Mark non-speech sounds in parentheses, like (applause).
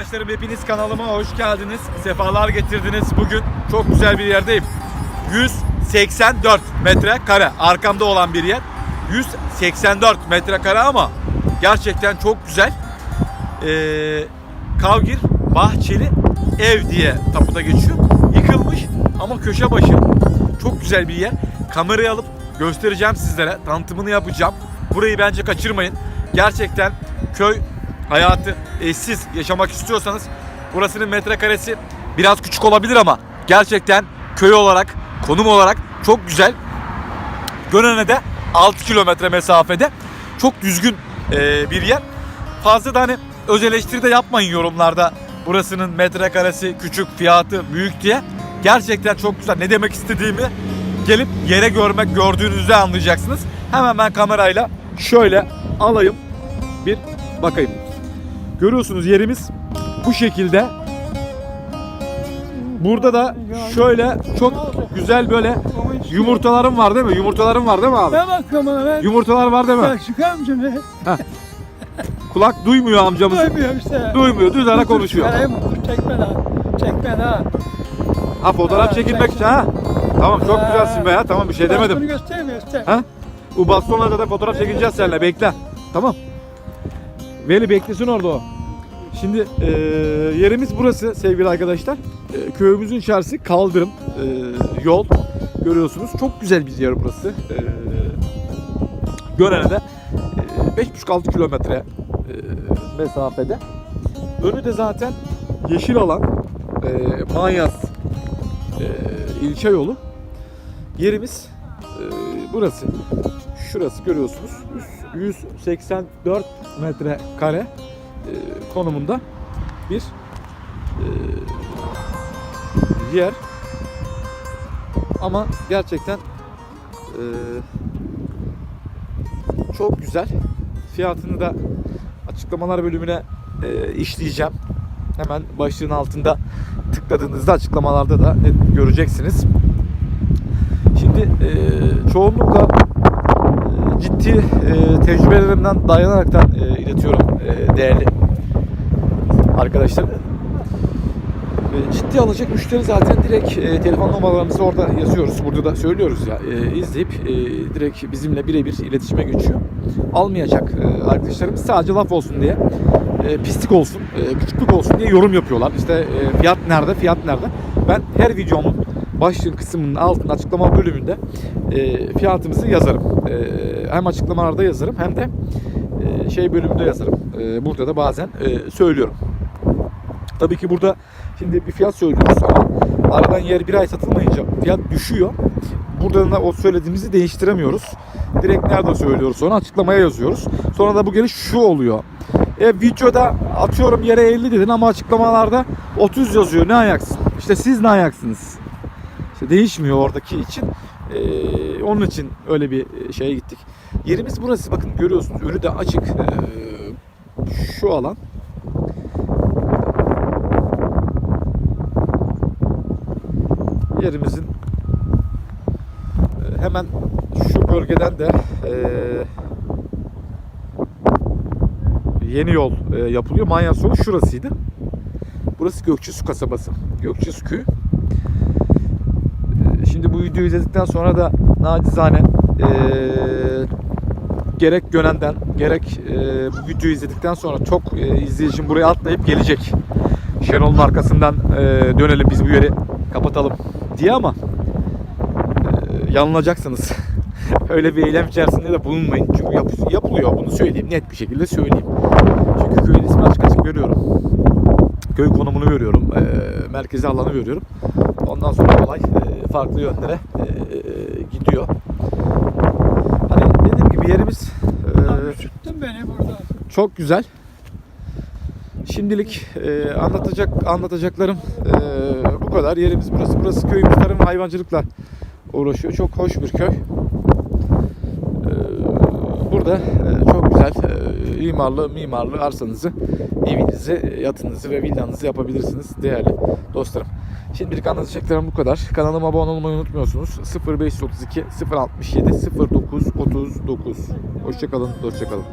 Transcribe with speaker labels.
Speaker 1: Arkadaşlarım hepiniz kanalıma hoş geldiniz. Sefalar getirdiniz. Bugün çok güzel bir yerdeyim. 184 metrekare arkamda olan bir yer. 184 metrekare ama gerçekten çok güzel. Ee, Kavgir Bahçeli Ev diye tapuda geçiyor. Yıkılmış ama köşe başı. Çok güzel bir yer. Kamerayı alıp göstereceğim sizlere. Tanıtımını yapacağım. Burayı bence kaçırmayın. Gerçekten köy hayatı e, siz yaşamak istiyorsanız burasının metrekaresi biraz küçük olabilir ama gerçekten köy olarak, konum olarak çok güzel. Gönen'e de 6 kilometre mesafede. Çok düzgün e, bir yer. Fazla da hani öz eleştiri de yapmayın yorumlarda. Burasının metrekaresi küçük, fiyatı büyük diye. Gerçekten çok güzel. Ne demek istediğimi gelip yere görmek, gördüğünüzde anlayacaksınız. Hemen ben kamerayla şöyle alayım. Bir bakayım. Görüyorsunuz yerimiz bu şekilde. Burada da şöyle çok güzel böyle yumurtalarım var değil mi? Yumurtalarım var değil mi abi?
Speaker 2: Ben bakıyorum ona ben.
Speaker 1: Yumurtalar var değil mi?
Speaker 2: Bak çıkar mısın be?
Speaker 1: Kulak duymuyor amcamız.
Speaker 2: Duymuyorum işte.
Speaker 1: Duymuyor, düz ara konuşuyor.
Speaker 2: Mı? Dur çekme lan. Çekme ha.
Speaker 1: Ha fotoğraf çekilmek için ha. Tamam çok güzelsin be ya. Tamam bir şey
Speaker 2: Bunu
Speaker 1: demedim.
Speaker 2: göstermiyor göster.
Speaker 1: Ha? Bu bastonlarda da fotoğraf çekileceğiz seninle. Bekle. Tamam. Veli beklesin orada o. Şimdi eee, yerimiz burası sevgili arkadaşlar. Eee, köyümüzün içerisi kaldırım, eee, yol görüyorsunuz. Çok güzel bir yer burası. Eee Gören'e de eee, 5,5-6 kilometre eee, mesafede. Önü de zaten yeşil alan. Eee Manyas eee, ilçe yolu. Yerimiz eee, burası. Şurası görüyorsunuz. 100 184 metre kare eee, konumunda bir eee, yer. Ama gerçekten eee, çok güzel. Fiyatını da açıklamalar bölümüne işleyeceğim. Hemen başlığın altında tıkladığınızda açıklamalarda da göreceksiniz. Şimdi çoğunlukla ciddi eee, tecrübelerimden dayanaraktan eee, iletiyorum eee, değerli arkadaşlar. E, Ciddi alacak müşteri zaten direkt e, telefon numaralarımızı orada yazıyoruz. Burada da söylüyoruz ya. E, izleyip e, direkt bizimle birebir iletişime geçiyor. Almayacak e, arkadaşlarımız sadece laf olsun diye, e, pislik olsun, e, küçüklük olsun diye yorum yapıyorlar. İşte e, fiyat nerede, fiyat nerede? Ben her videomun başlığın kısmının altında açıklama bölümünde e, fiyatımızı yazarım. E, hem açıklamalarda yazarım hem de e, şey bölümünde yazarım. E, burada da bazen e, söylüyorum. Tabii ki burada şimdi bir fiyat söylüyoruz ama aradan yer bir ay satılmayınca fiyat düşüyor. Buradan da o söylediğimizi değiştiremiyoruz. Direkt nerede söylüyoruz sonra açıklamaya yazıyoruz. Sonra da bu geliş şu oluyor. E, videoda atıyorum yere 50 dedin ama açıklamalarda 30 yazıyor. Ne ayaksın? İşte siz ne ayaksınız? Değişmiyor oradaki için. E, onun için öyle bir şeye gittik. Yerimiz burası. Bakın görüyorsunuz. Önü de açık. E, şu alan. yerimizin e, hemen şu bölgeden de e, yeni yol e, yapılıyor. Manyas yolu şurasıydı. Burası Gökçesu kasabası. Gökçesu köyü. Şimdi bu videoyu izledikten sonra da nacizane e, gerek Gönen'den gerek e, bu videoyu izledikten sonra çok e, izleyicim buraya atlayıp gelecek. Şenol'un arkasından e, dönelim biz bu yeri kapatalım diye ama e, yanılacaksınız. (laughs) Öyle bir eylem içerisinde de bulunmayın. Çünkü yap- yapılıyor. Bunu söyleyeyim. Net bir şekilde söyleyeyim. Çünkü köyün ismini açık açık görüyorum. Köy konumunu görüyorum. E, merkezi alanı görüyorum. Ondan sonra olay farklı yönlere e, gidiyor. Hani dediğim gibi yerimiz e,
Speaker 2: beni burada.
Speaker 1: çok güzel. Şimdilik e, anlatacak anlatacaklarım e, bu kadar. Yerimiz burası. Burası köyümüz tarım ve hayvancılıkla uğraşıyor. Çok hoş bir köy. E, burada e, çok güzel e, imarlı mimarlı arsanızı, evinizi, yatınızı ve villanızı yapabilirsiniz değerli dostlarım. Şimdilik anlatacaklarım bu kadar. Kanalıma abone olmayı unutmuyorsunuz. 0532 067 09 39. Hoşçakalın, hoşçakalın.